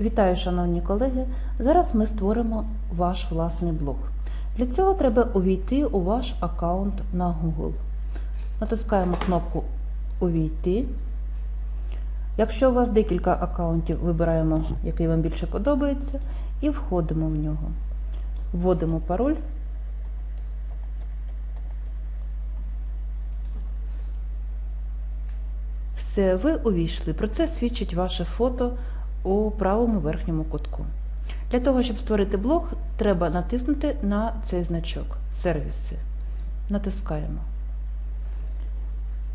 Вітаю, шановні колеги! Зараз ми створимо ваш власний блог. Для цього треба увійти у ваш аккаунт на Google. Натискаємо кнопку Увійти. Якщо у вас декілька аккаунтів, вибираємо, який вам більше подобається, і входимо в нього. Вводимо пароль. Все, ви увійшли. Про це свідчить ваше фото у правому верхньому кутку. Для того, щоб створити блог, треба натиснути на цей значок сервіси. Натискаємо.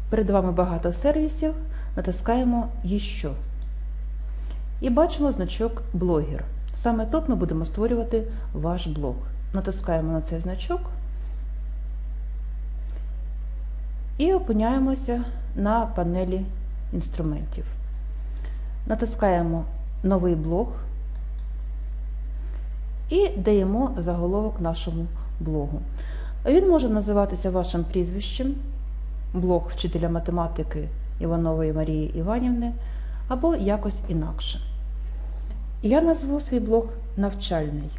Перед вами багато сервісів. Натискаємо «Іще». І бачимо значок блогер. Саме тут ми будемо створювати ваш блог. Натискаємо на цей значок і опиняємося на панелі інструментів. Натискаємо Новий блог і даємо заголовок нашому блогу. Він може називатися вашим прізвищем, блог вчителя математики Іванової Марії Іванівни, або якось інакше. Я назву свій блог навчальний.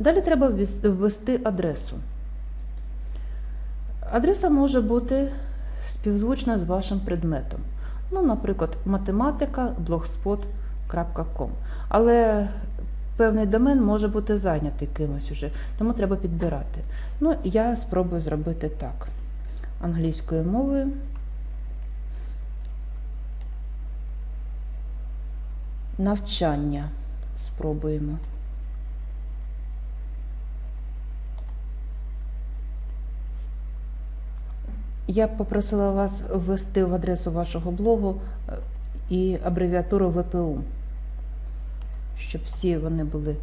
Далі треба ввести адресу. Адреса може бути співзвучна з вашим предметом. Ну, наприклад, математика blogspot.com. Але певний домен може бути зайнятий кимось уже, тому треба підбирати. Ну, я спробую зробити так. Англійською мовою. Навчання спробуємо. Я попросила вас ввести в адресу вашого блогу е, і абревіатуру ВПУ, щоб всі вони були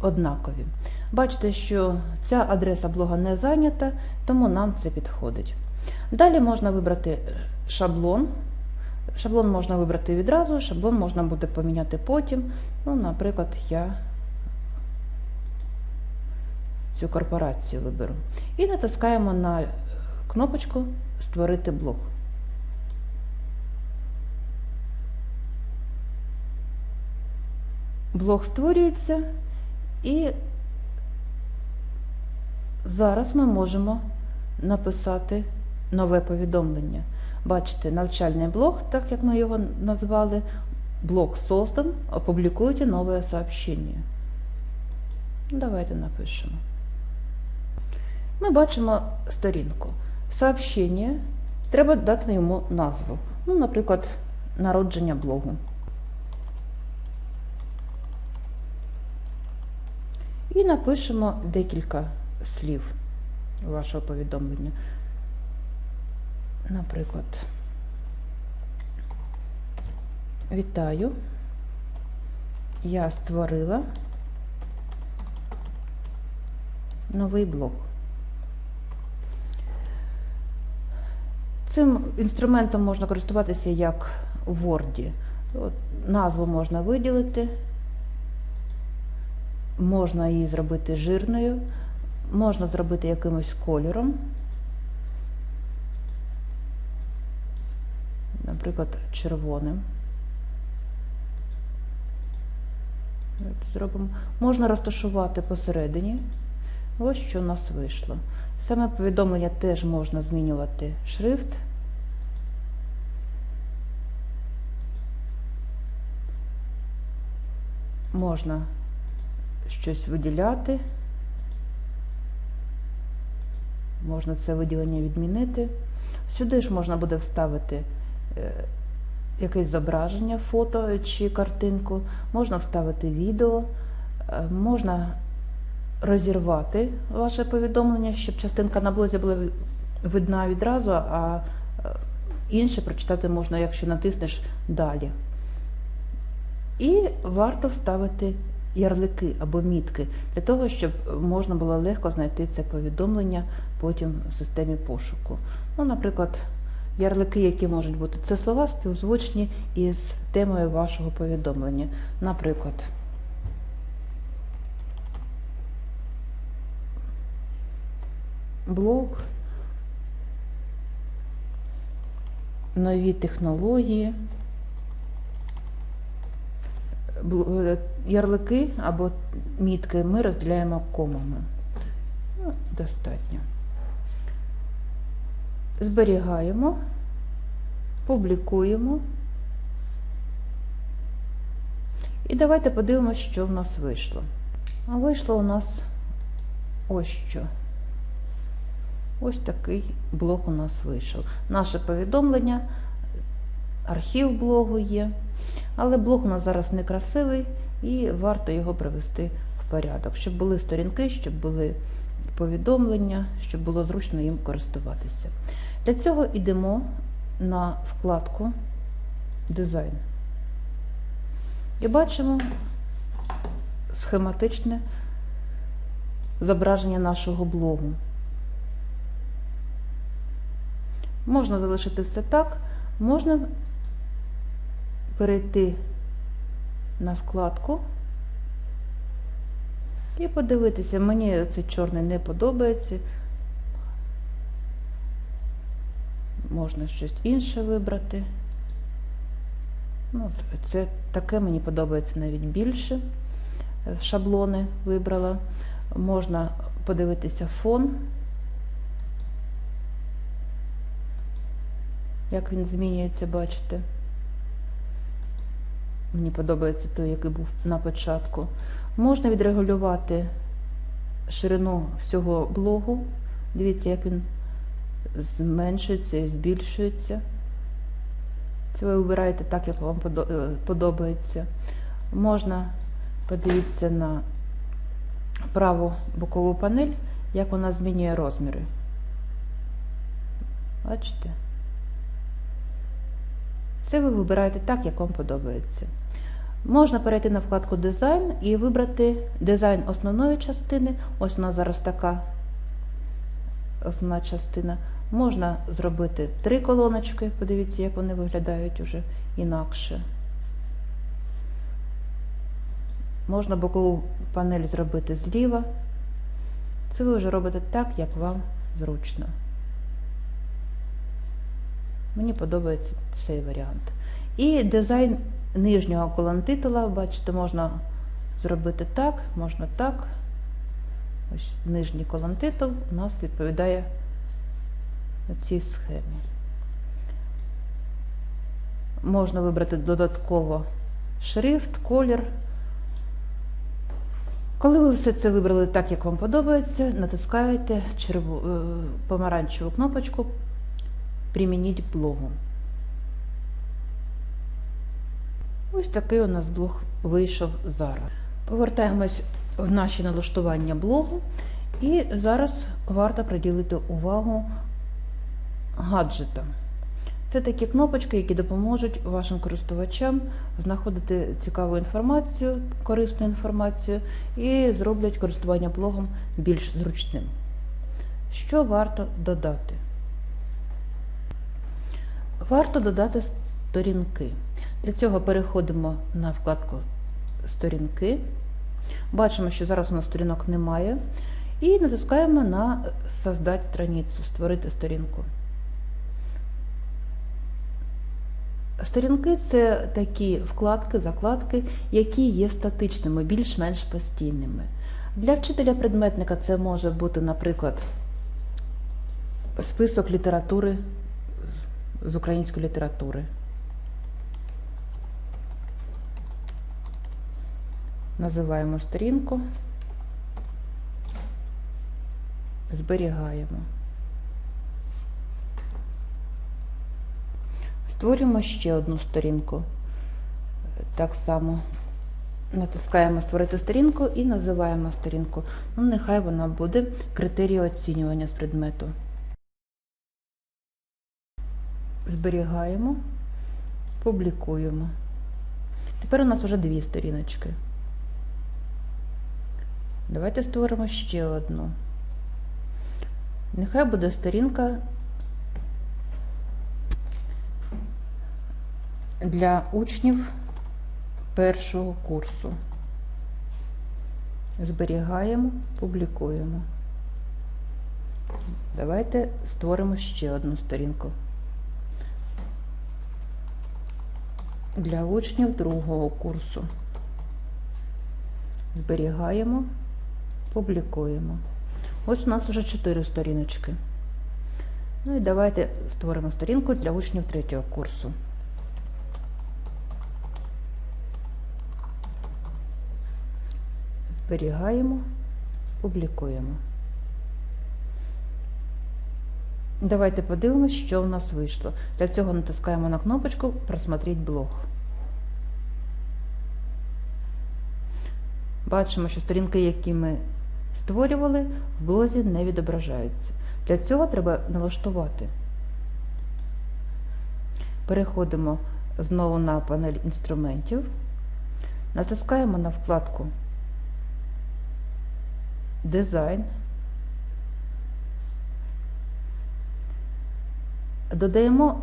однакові. Бачите, що ця адреса блога не зайнята, тому нам це підходить. Далі можна вибрати шаблон. Шаблон можна вибрати відразу, шаблон можна буде поміняти потім. Ну, Наприклад, я цю корпорацію виберу. І натискаємо на кнопочку Створити блок. Блок створюється, і зараз ми можемо написати нове повідомлення. Бачите, навчальний блок, так як ми його назвали, блок создан, опублікуйте нове сообщение. Давайте напишемо. Ми бачимо сторінку. Сообщення. Треба дати йому назву. Ну, Наприклад, народження блогу. І напишемо декілька слів вашого повідомлення. Наприклад, вітаю. Я створила новий блог. Цим інструментом можна користуватися як у Word. От, Назву можна виділити, можна її зробити жирною, можна зробити якимось кольором. Наприклад, червоним. Зробимо. Можна розташувати посередині. Ось що у нас вийшло. Саме повідомлення теж можна змінювати шрифт. Можна щось виділяти, можна це виділення відмінити. Сюди ж можна буде вставити е, якесь зображення, фото чи картинку, можна вставити відео, е, можна розірвати ваше повідомлення, щоб частинка на блозі була видна відразу, а е, інше прочитати можна, якщо натиснеш далі. І варто вставити ярлики або мітки для того, щоб можна було легко знайти це повідомлення потім в системі пошуку. Ну, Наприклад, ярлики, які можуть бути, це слова співзвучні із темою вашого повідомлення. Наприклад, блог, нові технології, е, ярлики або мітки ми розділяємо комами. Ну, достатньо. Зберігаємо, публікуємо. І давайте подивимося, що в нас вийшло. А вийшло у нас ось що. Ось такий блог у нас вийшов. Наше повідомлення, архів блогу є. Але блог у нас зараз не красивий і варто його привести в порядок, щоб були сторінки, щоб були повідомлення, щоб було зручно їм користуватися. Для цього йдемо на вкладку Дизайн. І бачимо схематичне зображення нашого блогу. Можна залишити все так, можна перейти на вкладку і подивитися, мені цей чорний не подобається. Можна щось інше вибрати. Ну, це таке мені подобається навіть більше. Шаблони вибрала. Можна подивитися фон, як він змінюється, бачите. Мені подобається той, який був на початку. Можна відрегулювати ширину всього блогу. Дивіться, як він зменшується і збільшується. Це ви вибираєте так, як вам е, подобається. Можна подивитися на праву бокову панель, як вона змінює розміри. Бачите? Це ви вибираєте так, як вам подобається. Можна перейти на вкладку Дизайн і вибрати дизайн основної частини. Ось нас зараз така основна частина. Можна зробити три колоночки, подивіться, як вони виглядають уже інакше. Можна бокову панель зробити зліва. Це ви вже робите так, як вам зручно. Мені подобається цей варіант. І дизайн нижнього колонтитула, бачите, можна зробити так, можна так. Ось нижній колонтитул у нас відповідає цій схемі. Можна вибрати додатково шрифт, колір. Коли ви все це вибрали так, як вам подобається, натискаєте черву, е, помаранчеву кнопочку Примініть блогу. Ось такий у нас блог вийшов зараз. Повертаємось в наші налаштування блогу, і зараз варто приділити увагу гаджетам. Це такі кнопочки, які допоможуть вашим користувачам знаходити цікаву інформацію, корисну інформацію і зроблять користування блогом більш зручним. Що варто додати? Варто додати сторінки. Для цього переходимо на вкладку Сторінки. Бачимо, що зараз у нас сторінок немає. І натискаємо на Создати страницю, створити сторінку. Сторінки це такі вкладки, закладки, які є статичними, більш-менш постійними. Для вчителя-предметника це може бути, наприклад, список літератури з української літератури. Називаємо сторінку, зберігаємо. Створюємо ще одну сторінку. Так само натискаємо Створити сторінку і називаємо сторінку. Ну, нехай вона буде критерії оцінювання з предмету. Зберігаємо, публікуємо. Тепер у нас вже дві сторіночки. Давайте створимо ще одну. Нехай буде сторінка для учнів першого курсу. Зберігаємо, публікуємо. Давайте створимо ще одну сторінку. Для учнів другого курсу. Зберігаємо, публікуємо. Ось у нас вже 4 сторіночки. Ну і давайте створимо сторінку для учнів третього курсу. Зберігаємо, публікуємо. Давайте подивимось, що в нас вийшло. Для цього натискаємо на кнопочку Просмотреть блог. Бачимо, що сторінки, які ми створювали, в блозі не відображаються. Для цього треба налаштувати. Переходимо знову на панель інструментів, натискаємо на вкладку Дизайн. Додаємо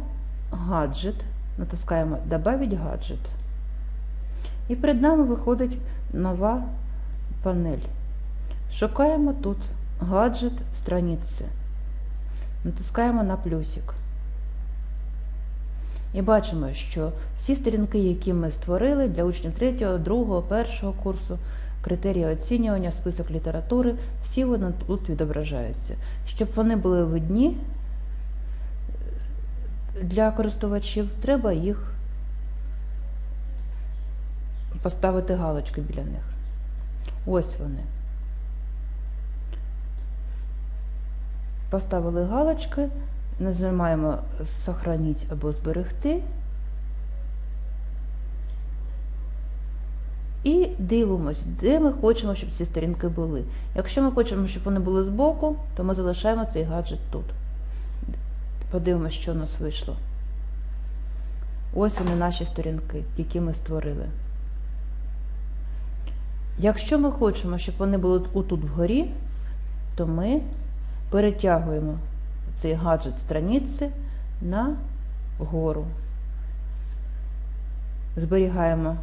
гаджет, натискаємо Добавить гаджет. І перед нами виходить нова панель. Шукаємо тут гаджет страниці. Натискаємо на плюсик. І бачимо, що всі сторінки, які ми створили для учнів 3, 2, 1 курсу, критерії оцінювання, список літератури, всі вони тут відображаються. Щоб вони були видні для користувачів, треба їх поставити галочки біля них. Ось вони. Поставили галочки, нажимаємо Сохраніть або зберегти. І дивимось, де ми хочемо, щоб ці сторінки були. Якщо ми хочемо, щоб вони були збоку, то ми залишаємо цей гаджет тут. Подивимось, що у нас вийшло. Ось вони наші сторінки, які ми створили. Якщо ми хочемо, щоб вони були отут вгорі, то ми перетягуємо цей гаджет страниці на гору. Зберігаємо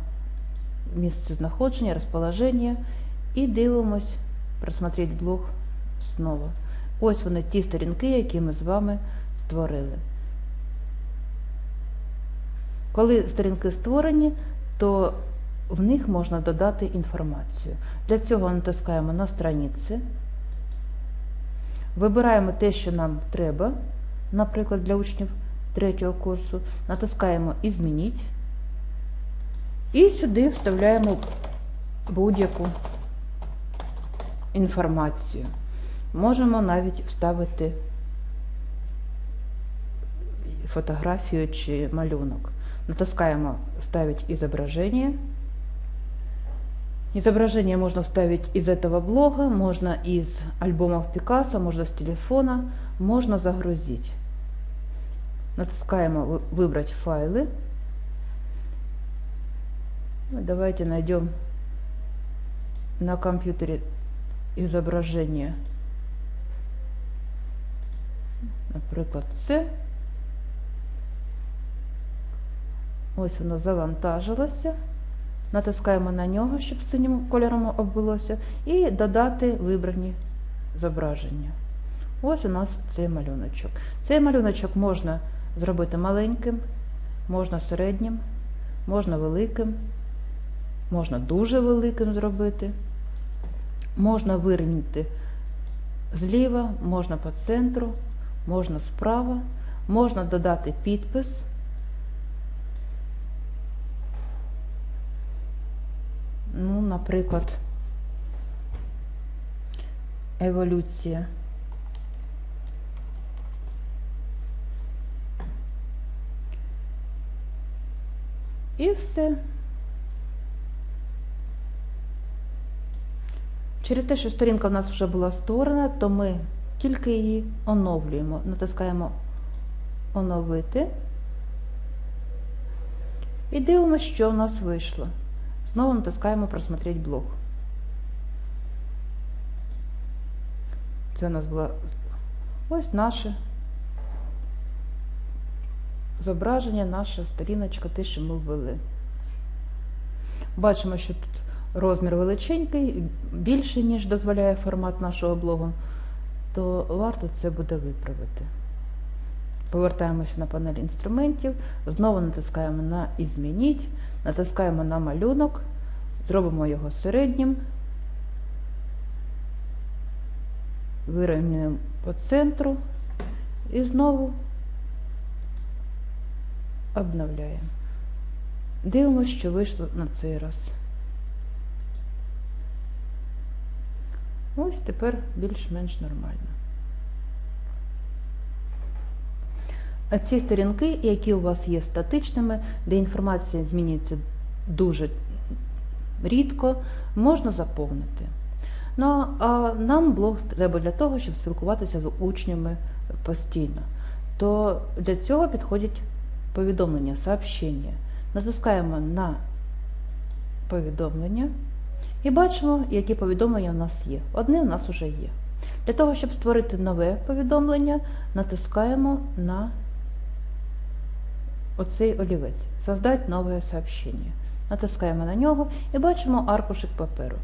місце знаходження, розположення і дивимось просмотреть блог знову. Ось вони ті сторінки, які ми з вами створили. Коли сторінки створені, то в них можна додати інформацію. Для цього натискаємо на страниці, вибираємо те, що нам треба, наприклад, для учнів третього курсу, натискаємо «Ізмініть» і сюди вставляємо будь-яку інформацію. Можемо навіть вставити фотографію чи малюнок. Натискаємо «Вставить изображение». Изображение можно вставить из этого блога, можно из альбомов Пикассо, можно с телефона, можно загрузить. Натискаем «Выбрать файлы». Давайте найдем на компьютере изображение, наприклад, це. Ось воно завантажилося. Натискаємо на нього, щоб синім кольором обвелося, і додати вибрані зображення. Ось у нас цей малюночок. Цей малюночок можна зробити маленьким, можна середнім, можна великим, можна дуже великим зробити, можна вирівняти зліва, можна по центру, можна справа, можна додати підпис. Ну, наприклад, еволюція. І все. Через те, що сторінка в нас вже була створена, то ми тільки її оновлюємо. Натискаємо оновити і дивимося, що в нас вийшло. Знову натискаємо Просмотреть блог. Це у нас було ось наше зображення, наша сторіночка, те, що ми ввели. Бачимо, що тут розмір величенький, більший, ніж дозволяє формат нашого блогу. то варто це буде виправити. Повертаємося на панель інструментів, знову натискаємо на «Ізмініть», натискаємо на малюнок, зробимо його середнім, вирівнюємо по центру і знову обновляємо. Дивимося, що вийшло на цей раз. Ось тепер більш-менш нормально. Ці сторінки, які у вас є статичними, де інформація змінюється дуже рідко, можна заповнити. Ну, а нам блог треба для того, щоб спілкуватися з учнями постійно. То для цього підходять повідомлення, сообщення. Натискаємо на повідомлення і бачимо, які повідомлення у нас є. Одне у нас вже є. Для того, щоб створити нове повідомлення, натискаємо на оцей олівець Создать нове сообщення. Натискаємо на нього і бачимо аркушик паперу.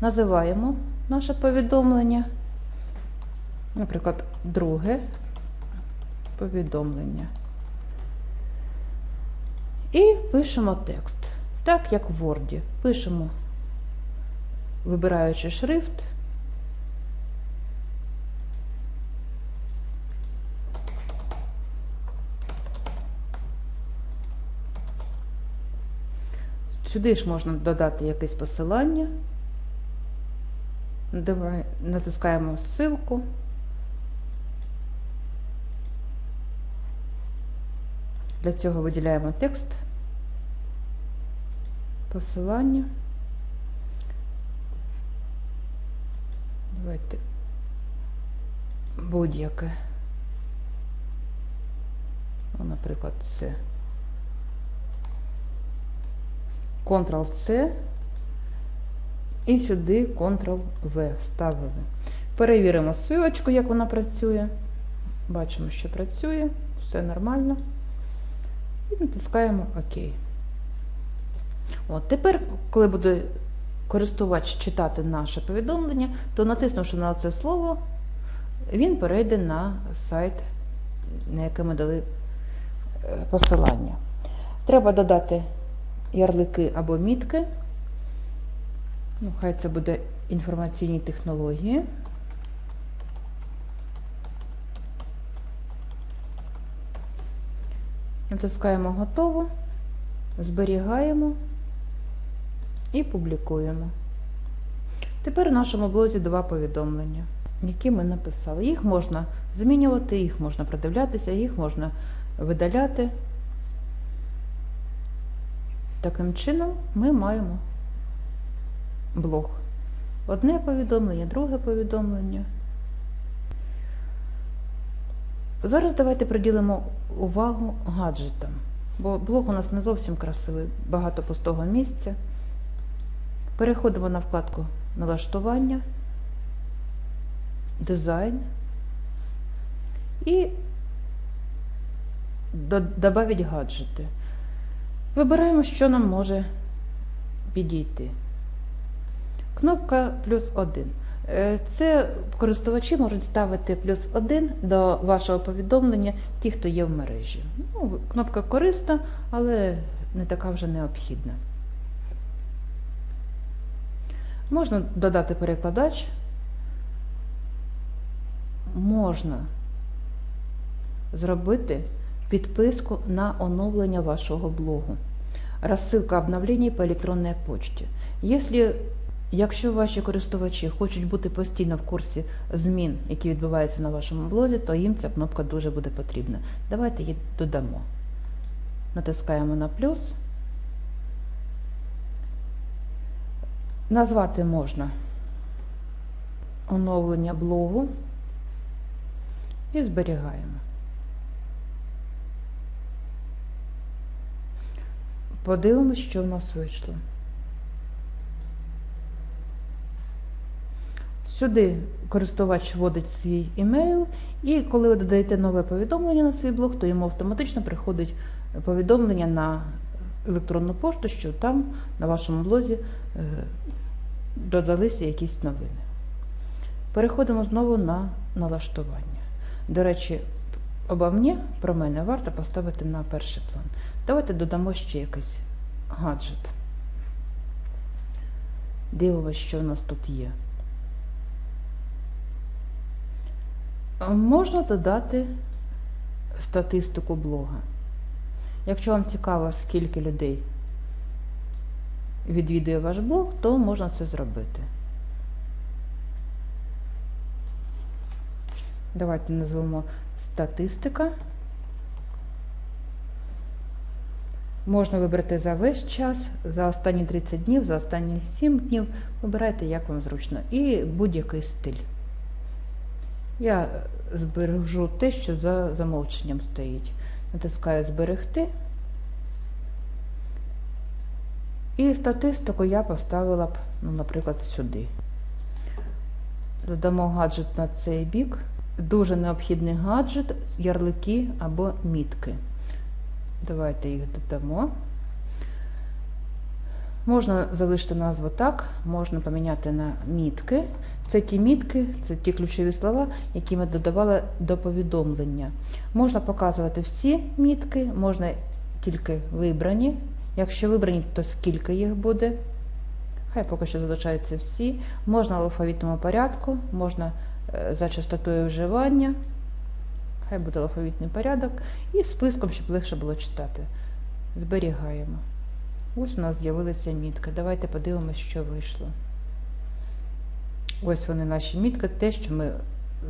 Називаємо наше повідомлення, наприклад, друге повідомлення. І пишемо текст. Так, як в Word. Пишемо, вибираючи шрифт. Сюди ж можна додати якесь посилання. Давай, натискаємо ссылку. Для цього виділяємо текст, посилання. Давайте будь-яке. Ну, Наприклад, це. Ctrl-C і сюди Ctrl-V вставили. Перевіримо силочку, як вона працює. Бачимо, що працює, все нормально. І натискаємо ОК. От, Тепер, коли буде користувач читати наше повідомлення, то натиснувши на це слово, він перейде на сайт, на який ми дали посилання. Треба додати ярлики або мітки. Ну, хай це буде інформаційні технології. Натискаємо готово, зберігаємо і публікуємо. Тепер в нашому блозі два повідомлення, які ми написали. Їх можна змінювати, їх можна продивлятися, їх можна видаляти. Таким чином ми маємо блог. Одне повідомлення, друге повідомлення. Зараз давайте приділимо увагу гаджетам, бо блог у нас не зовсім красивий, багато пустого місця. Переходимо на вкладку налаштування, дизайн і додати гаджети. Вибираємо, що нам може підійти. Кнопка плюс 1. Це користувачі можуть ставити плюс 1 до вашого повідомлення, ті, хто є в мережі. Ну, Кнопка корисна, але не така вже необхідна. Можна додати перекладач, можна зробити підписку на оновлення вашого блогу. Рассылка обновлений по електронній почті. Якщо, якщо ваші користувачі хочуть бути постійно в курсі змін, які відбуваються на вашому блозі, то їм ця кнопка дуже буде потрібна. Давайте її додамо. Натискаємо на плюс. Назвати можна оновлення блогу і зберігаємо. Подивимось, що в нас вийшло. Сюди користувач вводить свій імейл, і коли ви додаєте нове повідомлення на свій блог, то йому автоматично приходить повідомлення на електронну пошту, що там на вашому блозі е, додалися якісь новини. Переходимо знову на налаштування. До речі, обо мені, про мене варто поставити на перший план. Давайте додамо ще якийсь гаджет. Дивимось, що в нас тут є. Можна додати статистику блога. Якщо вам цікаво, скільки людей відвідує ваш блог, то можна це зробити. Давайте назвемо статистика. Можна вибрати за весь час, за останні 30 днів, за останні 7 днів. Вибирайте, як вам зручно. І будь-який стиль. Я збережу те, що за замовченням стоїть. Натискаю Зберегти. І статистику я поставила б, ну, наприклад, сюди. Додамо гаджет на цей бік. Дуже необхідний гаджет, ярлики або мітки. Давайте їх додамо. Можна залишити назву так, можна поміняти на мітки. Це ті мітки, це ті ключові слова, які ми додавали до повідомлення. Можна показувати всі мітки, можна тільки вибрані. Якщо вибрані, то скільки їх буде. Хай поки що залишаються всі. Можна в алфавітному порядку, можна е, за частотою вживання. Хай буде алфавітний порядок. І списком, щоб легше було читати. Зберігаємо. Ось у нас з'явилися мітки. Давайте подивимось, що вийшло. Ось вони наші мітки, те, що ми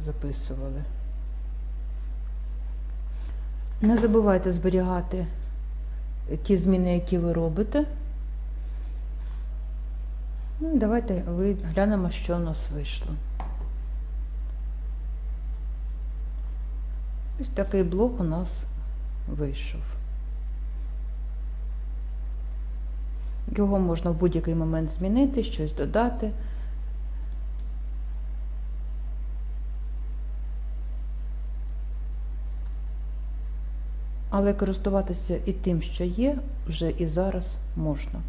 записували. Не забувайте зберігати ті зміни, які ви робите. Ну давайте глянемо, що у нас вийшло. Ось такий блок у нас вийшов. Його можна в будь-який момент змінити, щось додати. Але користуватися і тим, що є, вже і зараз можна.